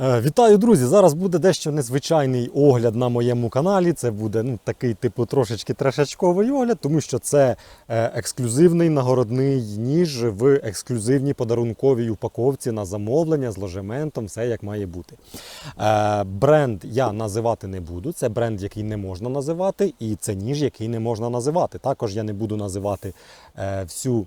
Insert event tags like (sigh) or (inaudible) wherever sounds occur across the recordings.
Е, Вітаю, друзі! Зараз буде дещо незвичайний огляд на моєму каналі. Це буде ну, такий типу трошечки трешачковий огляд, тому що це е, ексклюзивний нагородний ніж в ексклюзивній подарунковій упаковці на замовлення з ложементом, все як має бути. Е, бренд я називати не буду. Це бренд, який не можна називати, і це ніж, який не можна називати. Також я не буду називати всю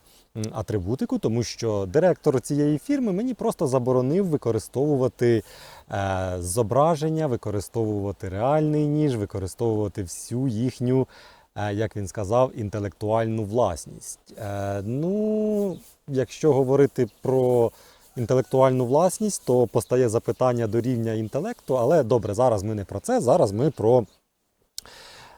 атрибутику, тому що директор цієї фірми мені просто заборонив використовувати е, зображення, використовувати реальний ніж, використовувати всю їхню, е, як він сказав, інтелектуальну власність. Е, ну, якщо говорити про інтелектуальну власність, то постає запитання до рівня інтелекту, але добре, зараз ми не про це, зараз ми про.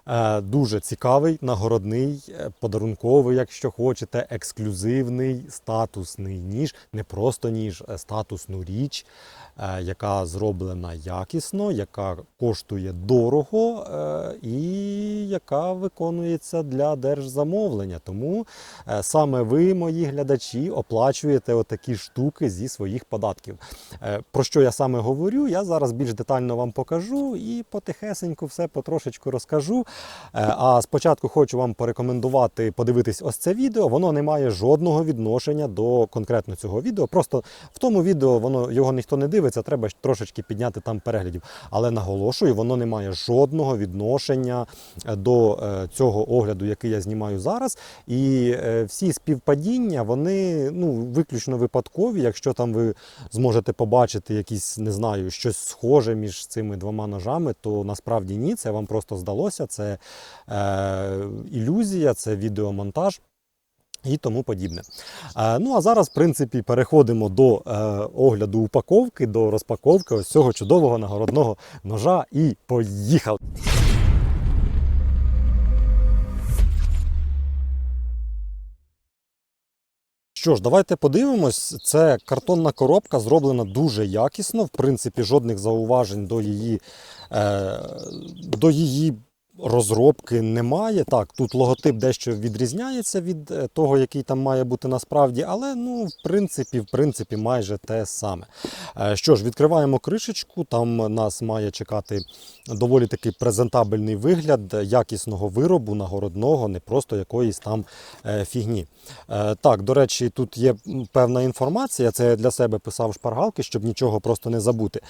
Е, Дуже цікавий, нагородний, е, подарунковий, якщо хочете, ексклюзивний, статусний ніж, не просто ніж, статусну річ, е, яка зроблена якісно, яка коштує дорого і яка виконується для держзамовлення. Тому саме ви, мої глядачі, оплачуєте отакі штуки зі своїх податків. Про що я саме говорю, я зараз більш детально вам покажу і потихесеньку все потрошечку розкажу. Е, А спочатку хочу вам порекомендувати подивитись ось це відео. Воно не має жодного відношення до конкретно цього відео. Просто в тому відео воно його ніхто не дивиться, треба трошечки підняти там переглядів. Але наголошую, воно не має жодного відношення е, до е, цього огляду, який я знімаю зараз. І всі співпадіння, вони ну, виключно випадкові. Якщо там ви зможете побачити якісь, не знаю, щось схоже між цими двома ножами, то насправді ні, це вам просто здалося. Це е, ілюзія, це відеомонтаж. І тому подібне. Е, ну а зараз, в принципі, переходимо до е, огляду упаковки, до розпаковки ось цього чудового нагородного ножа. І поїхали! Що ж, давайте подивимось. Це картонна коробка зроблена дуже якісно. В принципі, жодних зауважень до її, е, до її розробки немає. Так, тут логотип дещо відрізняється від е, того, який там має бути насправді, але ну, в принципі, в принципі, майже те саме. Е, Що ж, відкриваємо кришечку. Там нас має чекати доволі такий презентабельний вигляд якісного виробу, нагородного, не просто якоїсь там е, фігні. Так, до речі, тут є певна інформація. Це я для себе писав шпаргалки, щоб нічого просто не забути.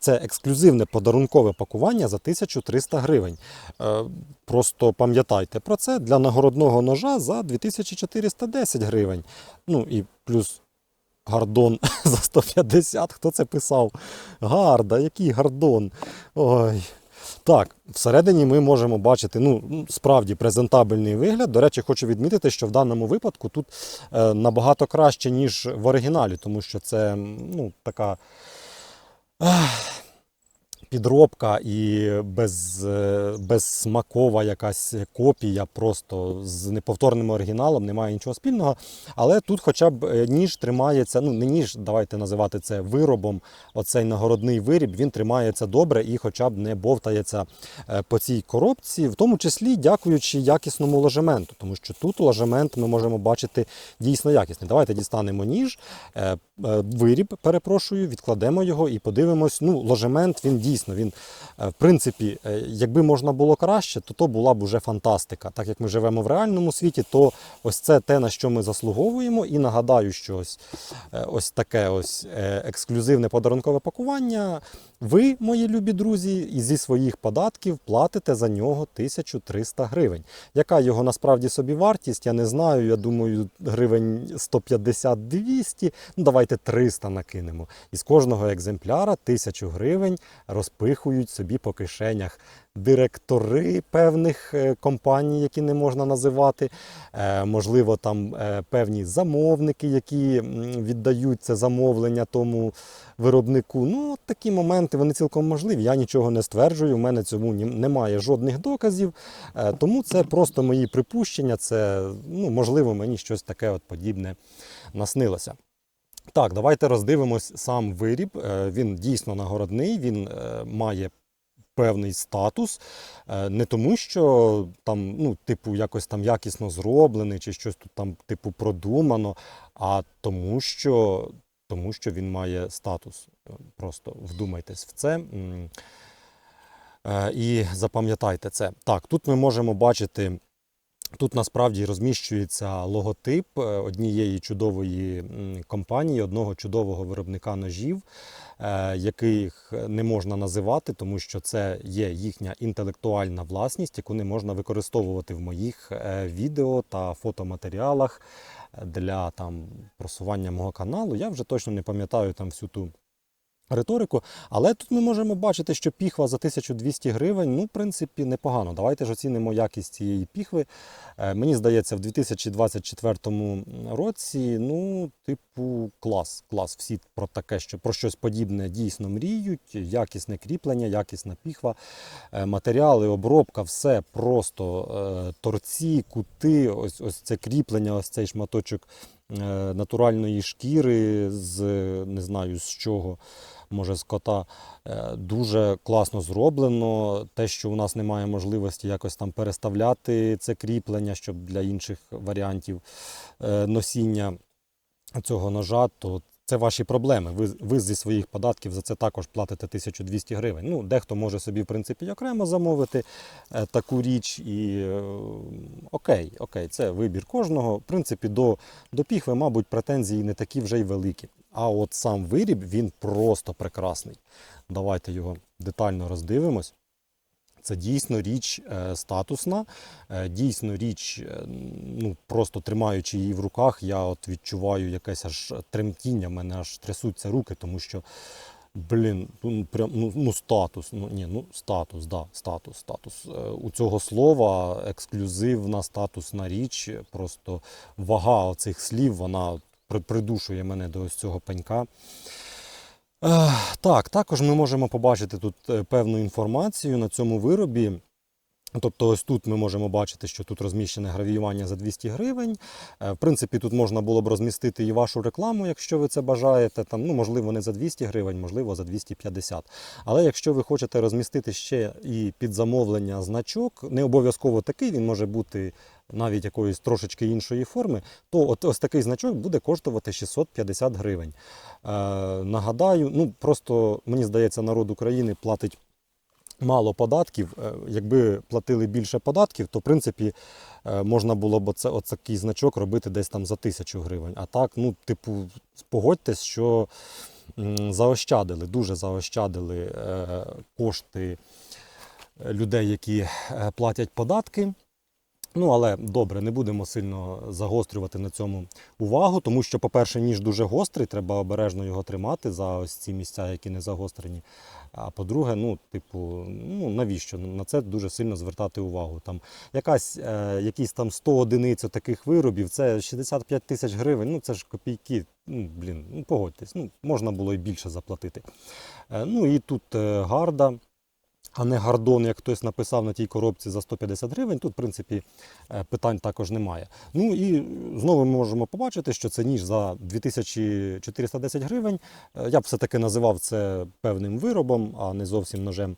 Це ексклюзивне подарункове пакування за 1300 гривень. Просто пам'ятайте про це для нагородного ножа за 2410 гривень. Ну і плюс гардон (laughs) за 150. Хто це писав? Гарда, який гардон. Ой. Так, всередині ми можемо бачити ну, справді презентабельний вигляд. До речі, хочу відмітити, що в даному випадку тут е, набагато краще, ніж в оригіналі, тому що це ну, така. ех, Підробка і без, безсмакова якась копія, просто з неповторним оригіналом, немає нічого спільного. Але тут хоча б е, ніж тримається, ну не ніж, давайте називати це виробом, оцей нагородний виріб, він тримається добре і хоча б не бовтається е, по цій коробці, в тому числі дякуючи якісному ложементу, тому що тут ложемент ми можемо бачити дійсно якісний. Давайте дістанемо ніж, е, виріб, перепрошую, відкладемо його і подивимось. Ну, ложемент він дійсно, він, е, в принципі, е, якби можна було краще, то то була б уже фантастика. Так як ми живемо в реальному світі, то ось це те, на що ми заслуговуємо. І нагадаю, що ось, е, ось таке ось ексклюзивне подарункове пакування. Ви, мої любі друзі, і зі своїх податків платите за нього 1300 гривень. Яка його насправді собі вартість? Я не знаю. Я думаю, гривень 150-200. Ну, давайте 300 накинемо. І з кожного екземпляра 1000 гривень розпихують собі по кишенях директори певних е, компаній, які не можна називати. Е, Можливо, там е, певні замовники, які віддають це замовлення тому виробнику. Ну, такі моменти вони цілком можливі. Я нічого не стверджую, у мене цьому немає жодних доказів. Тому це просто мої припущення. Це ну, можливо, мені щось таке от подібне наснилося. Так, давайте роздивимось сам виріб. Е, Він дійсно нагородний, він е, має певний статус. Е, Не тому, що там, ну, типу, якось там якісно зроблений, чи щось тут там, типу, продумано, а тому, що тому що він має статус. Просто вдумайтесь в це. І запам'ятайте це. Так, тут ми можемо бачити. Тут насправді розміщується логотип е, однієї чудової компанії, одного чудового виробника ножів, е, яких не можна називати, тому що це є їхня інтелектуальна власність, яку не можна використовувати в моїх е, відео та фотоматеріалах для там просування мого каналу. Я вже точно не пам'ятаю там всю ту риторику. Але тут ми можемо бачити, що піхва за 1200 гривень, ну, в принципі, непогано. Давайте ж оцінимо якість цієї піхви. Е, Мені здається, в 2024 році, ну, типу, клас. Клас. Всі про таке, що про щось подібне дійсно мріють. Якісне кріплення, якісна піхва, е, матеріали, обробка, все просто е, торці, кути, ось, ось це кріплення, ось цей шматочок натуральної шкіри з не знаю з чого, може з кота. Е, Дуже класно зроблено. Те, що у нас немає можливості якось там переставляти це кріплення, щоб для інших варіантів е, носіння цього ножа, то це ваші проблеми. Ви, ви зі своїх податків за це також платите 1200 гривень. Ну, дехто може собі, в принципі, окремо замовити е, таку річ. І е, окей, окей, це вибір кожного. В принципі, до, до піхви, мабуть, претензії не такі вже й великі. А от сам виріб він просто прекрасний. Давайте його детально роздивимось. Це дійсно річ е, статусна, е, дійсно річ, е, ну просто тримаючи її в руках, я от відчуваю якесь аж тремтіння, мене аж трясуться руки, тому що, блін, ну прям ну, ну статус, ну ні, ну статус, да, статус, статус. У цього слова ексклюзивна статусна річ, просто вага оцих слів, вона при- придушує мене до ось цього пенька. Так, також ми можемо побачити тут е, певну інформацію на цьому виробі. Тобто, ось тут ми можемо бачити, що тут розміщене гравіювання за 200 гривень. Е, В принципі, тут можна було б розмістити і вашу рекламу, якщо ви це бажаєте. Там, ну, можливо, не за 200 гривень, можливо, за 250. Але якщо ви хочете розмістити ще і під замовлення значок, не обов'язково такий, він може бути навіть якоїсь трошечки іншої форми, то от ось такий значок буде коштувати 650 гривень. Е, нагадаю, ну просто мені здається, народ України платить мало податків. Е, Якби платили більше податків, то в принципі е, можна було б оце, оцякий значок робити десь там за тисячу гривень. А так, ну, типу, погодьтесь, що заощадили, дуже заощадили е, кошти людей, які платять податки. Ну, але добре, не будемо сильно загострювати на цьому увагу, тому що, по-перше, ніж дуже гострий, треба обережно його тримати за ось ці місця, які не загострені. А по-друге, ну, типу, ну навіщо на це дуже сильно звертати увагу? Там якась, е, якісь там 100 одиниць таких виробів, це 65 тисяч гривень, ну це ж копійки. Ну, блін, ну погодьтесь, ну можна було і більше заплатити. Е, ну і тут е, гарда а не гардон, як хтось написав на тій коробці за 150 гривень. Тут, в принципі, е, питань також немає. Ну і знову ми можемо побачити, що це ніж за 2410 гривень. Е, Я б все-таки називав це певним виробом, а не зовсім ножем.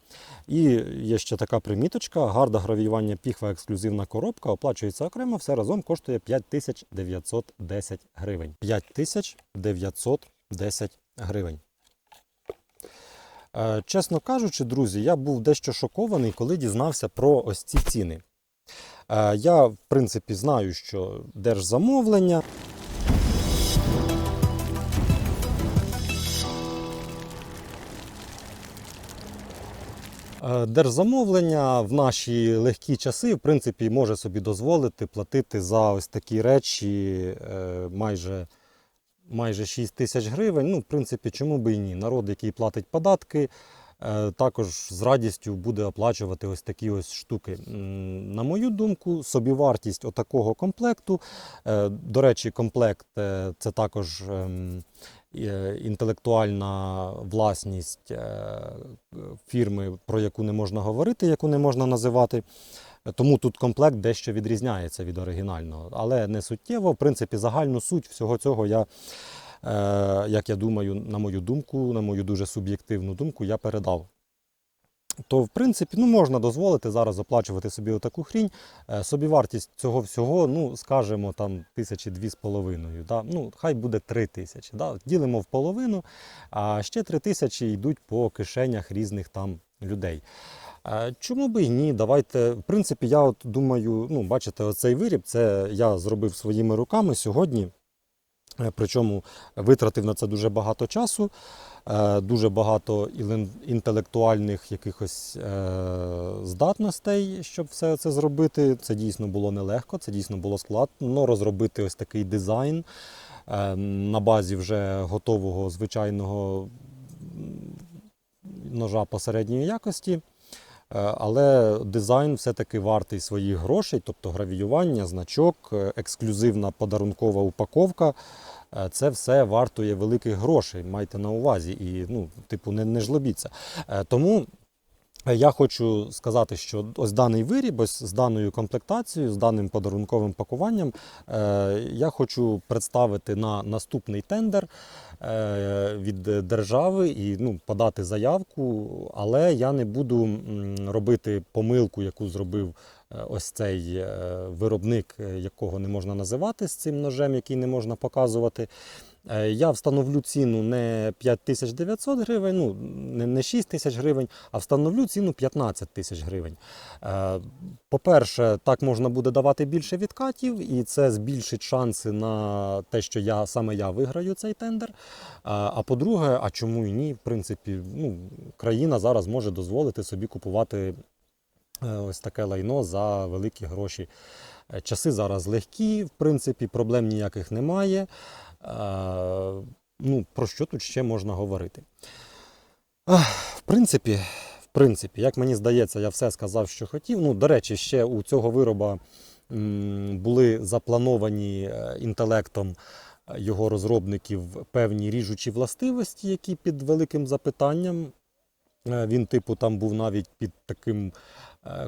І є ще така приміточка: гарда гравіювання піхва ексклюзивна коробка оплачується окремо, все разом коштує 5910 гривень. 5910 гривень. Е, Чесно кажучи, друзі, я був дещо шокований, коли дізнався про ось ці ціни. Е, Я, в принципі, знаю, що держзамовлення. Е, Держзамовлення в наші легкі часи, в принципі, може собі дозволити платити за ось такі речі майже майже 6 тисяч гривень. Ну, в принципі, чому би і ні? Народ, який платить податки, е, також з радістю буде оплачувати ось такі ось штуки. На мою думку, собівартість отакого комплекту. е, До речі, комплект е, це також ем, інтелектуальна власність фірми, про яку не можна говорити, яку не можна називати. Тому тут комплект дещо відрізняється від оригінального, але не суттєво. В принципі, загальну суть всього цього я, е, як я думаю, на мою думку, на мою дуже суб'єктивну думку, я передав. то в принципі ну, можна дозволити зараз оплачувати собі отаку хрінь. Е, Собівартість цього всього, ну, скажімо, там тисячі дві з половиною. Да? Ну, хай буде три тисячі. Да? Ділимо в половину, а ще три тисячі йдуть по кишенях різних там людей. Чому би і ні? Давайте. В принципі, я от думаю, ну, бачите, оцей виріб, це я зробив своїми руками сьогодні. Е, Причому витратив на це дуже багато часу, е, дуже багато інтелектуальних якихось е, здатностей, щоб все це зробити. Це дійсно було нелегко, це дійсно було складно розробити ось такий дизайн на базі вже готового звичайного ножа посередньої якості. Е, Але дизайн все-таки вартий своїх грошей, тобто гравіювання, значок, е, ексклюзивна подарункова упаковка. Е, Це все вартує великих грошей, майте на увазі. І, ну, типу, не, не жлобіться. Тому я хочу сказати, що ось даний виріб, ось з даною комплектацією, з даним подарунковим пакуванням, е, я хочу представити на наступний тендер е, від держави і ну, подати заявку, але я не буду робити помилку, яку зробив е, ось цей виробник, якого не можна називати з цим ножем, який не можна показувати. Е, Я встановлю ціну не 5900 гривень, ну не- не 6 тисяч гривень, а встановлю ціну 15 тисяч гривень. Е, По-перше, так можна буде давати більше відкатів, і це збільшить шанси на те, що я саме я виграю цей тендер. А а по-друге, а чому і ні? В принципі, ну, країна зараз може дозволити собі купувати е, ось таке лайно за великі гроші. Е, Часи зараз легкі, в принципі, проблем ніяких немає. Е, Ну, про що тут ще можна говорити? В принципі, в принципі, як мені здається, я все сказав, що хотів. Ну, до речі, ще у цього вироба були заплановані е, інтелектом е, його розробників певні ріжучі властивості, які під великим запитанням. Е, Він, типу, там був навіть під таким е,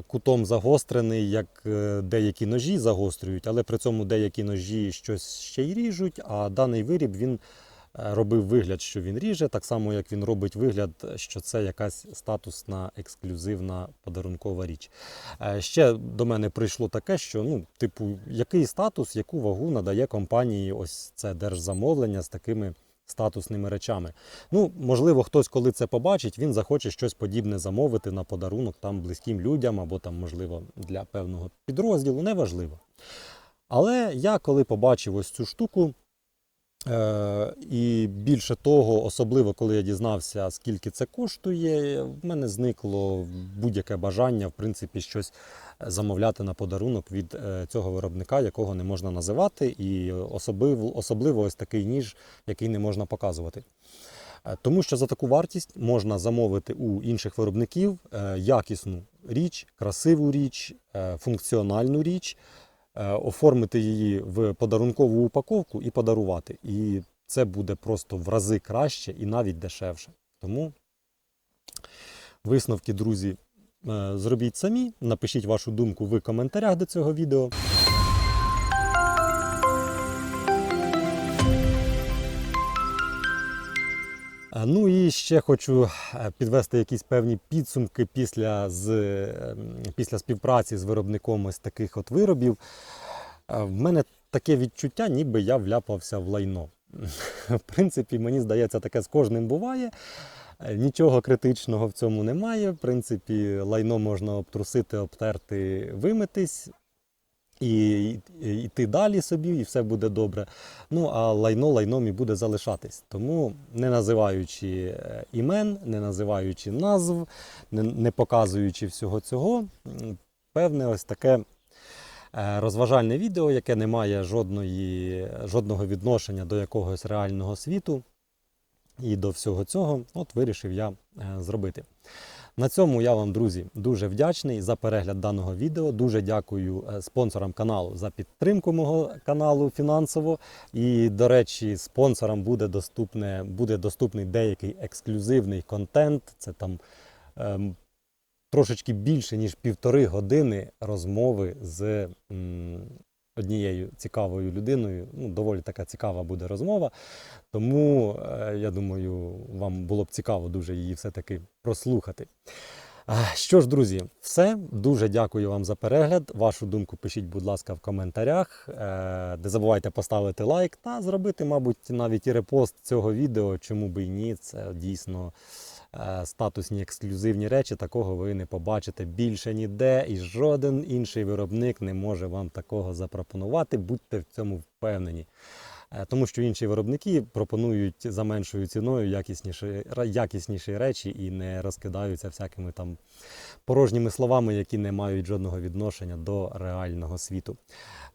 кутом загострений, як е, деякі ножі загострюють, але при цьому деякі ножі щось ще й ріжуть, а даний виріб він е, робив вигляд, що він ріже, так само як він робить вигляд, що це якась статусна ексклюзивна подарункова річ. Е, Ще до мене прийшло таке, що ну, типу, який статус, яку вагу надає компанії ось це держзамовлення з такими статусними речами. Ну, можливо, хтось, коли це побачить, він захоче щось подібне замовити на подарунок там близьким людям або там, можливо, для певного підрозділу, неважливо. Але я коли побачив ось цю штуку, і більше того, особливо коли я дізнався, скільки це коштує, в мене зникло будь-яке бажання, в принципі, щось замовляти на подарунок від е, цього виробника, якого не можна називати, і особливо, особливо ось такий ніж, який не можна показувати. Е, Тому що за таку вартість можна замовити у інших виробників е, якісну річ, красиву річ, е, функціональну річ, е, оформити її в подарункову упаковку і подарувати. І це буде просто в рази краще і навіть дешевше. Тому висновки, друзі, е, зробіть самі. Напишіть вашу думку в коментарях до цього відео. Ну і ще хочу е, підвести якісь певні підсумки після, з, ем, після співпраці з виробником ось таких от виробів. Е, В мене таке відчуття, ніби я вляпався в лайно. (laughs) В принципі, мені здається, таке з кожним буває. Е, Нічого критичного в цьому немає. В принципі, лайно можна обтрусити, обтерти, вимитись і йти далі собі, і все буде добре. Ну, а лайно лайном і буде залишатись. Тому, не називаючи е, імен, не називаючи назв, не, не показуючи всього цього, певне ось таке е, розважальне відео, яке не має жодної, жодного відношення до якогось реального світу. І до всього цього от вирішив я е, зробити. На цьому я вам, друзі, дуже вдячний за перегляд даного відео. Дуже дякую е, спонсорам каналу за підтримку мого каналу фінансово. І, до речі, спонсорам буде, доступне, буде доступний деякий ексклюзивний контент. Це там ем, трошечки більше, ніж півтори години розмови з м, однією цікавою людиною. Ну, доволі така цікава буде розмова. Тому е, я думаю, вам було б цікаво дуже її все-таки прослухати. Що ж, друзі, все. Дуже дякую вам за перегляд. Вашу думку пишіть, будь ласка, в коментарях. Е, Не забувайте поставити лайк та зробити, мабуть, навіть і репост цього відео. Чому би і ні? Це дійсно е, статусні ексклюзивні речі. Такого ви не побачите більше ніде, і жоден інший виробник не може вам такого запропонувати. Будьте в цьому впевнені. Е, Тому що інші виробники пропонують за меншою ціною якісніші, якісніші речі і не розкидаються всякими там порожніми словами, які не мають жодного відношення до реального світу.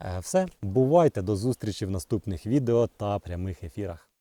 Е, Все, бувайте до зустрічі в наступних відео та прямих ефірах.